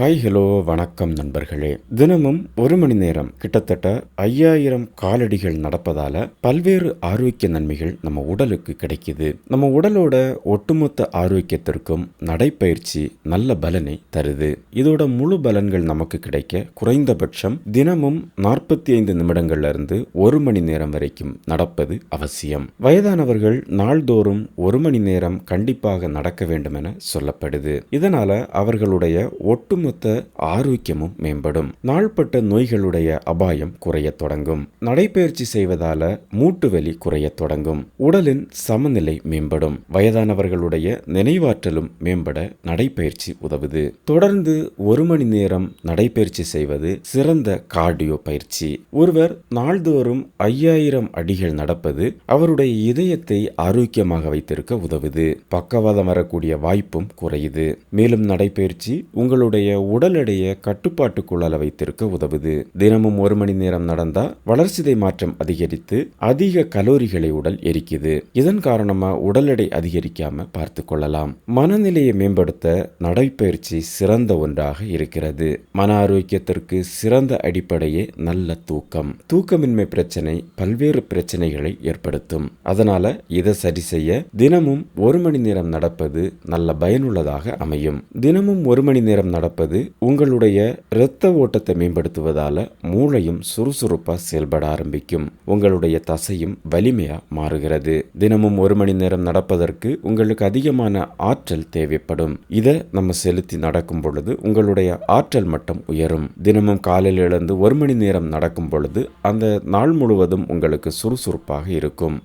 Hi hello வணக்கம் நண்பர்களே. தினமும் ஒரு மணி நேரம் கிட்டத்தட்ட ஐயாயிரம் காலடிகள் நடப்பதால பல்வேறு ஆரோக்கிய நன்மைகள் நம்ம உடலுக்கு கிடைக்குது. நம்ம உடலோட ஒட்டுமொத்த ஆரோக்கியத்திற்கும் நடைப்பயிற்சி நல்ல பலனை தருது. இதோட முழு பலன்கள் நமக்கு கிடைக்க குறைந்தபட்சம் தினமும் நாற்பத்தி ஐந்து நிமிடங்கள்ல இருந்து ஒரு மணி நேரம் வரைக்கும் நடப்பது அவசியம். வயதானவர்கள் நாள்தோறும் ஒரு மணி நேரம் கண்டிப்பாக நடக்க வேண்டும் என சொல்லப்படுது. இதனால அவர்களுடைய ஒட்டுமொத்த ஆரோக்கியமும் மேம்படும். நாள்பட்ட நோய்களுடைய அபாயம் குறைய தொடங்கும். நடைபயிற்சி செய்வதால மூட்டு வலி குறைய தொடங்கும். உடலின் சமநிலை மேம்படும். வயதானவர்களுடைய நினைவாற்றலும் மேம்பட நடைபயிற்சி உதவுது. தொடர்ந்து ஒரு மணி நேரம் நடைபயிற்சி செய்வது சிறந்த கார்டியோ பயிற்சி. ஒருவர் நாள்தோறும் ஐயாயிரம் அடிகள் நடப்பது அவருடைய இதயத்தை ஆரோக்கியமாக வைத்திருக்க உதவுது. பக்கவாதம் வரக்கூடிய வாய்ப்பும் குறையுது. மேலும் நடைபயிற்சி உங்களுடைய உடல் எடையை கட்டுப்பாட்டுக்குள்ளால வைத்திருக்க உதவுது. தினமும் ஒரு மணி நேரம் நடந்தா வளர்சிதை மாற்றம் அதிகரித்து அதிக கலோரிகளை உடல் எரிக்குது. இதன் காரணமா உடல் எடை அதிகரிக்காம பார்த்து கொள்ளலாம். மனநிலையை மேம்படுத்த நடைப்பயிற்சி சிறந்த ஒன்றாக இருக்கிறது. மன ஆரோக்கியத்திற்கு சிறந்த அடிப்படையே நல்ல தூக்கம். தூக்கமின்மை பிரச்சனை பல்வேறு பிரச்சனைகளை ஏற்படுத்தும். அதனால இதை சரி செய்ய தினமும் ஒரு மணி நேரம் நடப்பது நல்ல பயனுள்ளதாக அமையும். தினமும் ஒரு மணி நேரம் நடப்பது உங்களுடைய இரத்த ஓட்டத்தை மேம்படுத்துவதால மூளையும் சுறுசுறுப்பாக செயல்பட ஆரம்பிக்கும். உங்களுடைய தசையும் வலிமையாக மாறுகிறது. தினமும் ஒரு மணி நேரம் நடப்பதற்கு உங்களுக்கு அதிகமான ஆற்றல் தேவைப்படும். இதை நம்ம செலுத்தி நடக்கும் பொழுது உங்களுடைய ஆற்றல் மட்டம் உயரும். தினமும் காலையில் எழுந்து ஒரு மணி நேரம் நடக்கும் பொழுது அந்த நாள் முழுவதும் உங்களுக்கு சுறுசுறுப்பாக இருக்கும்.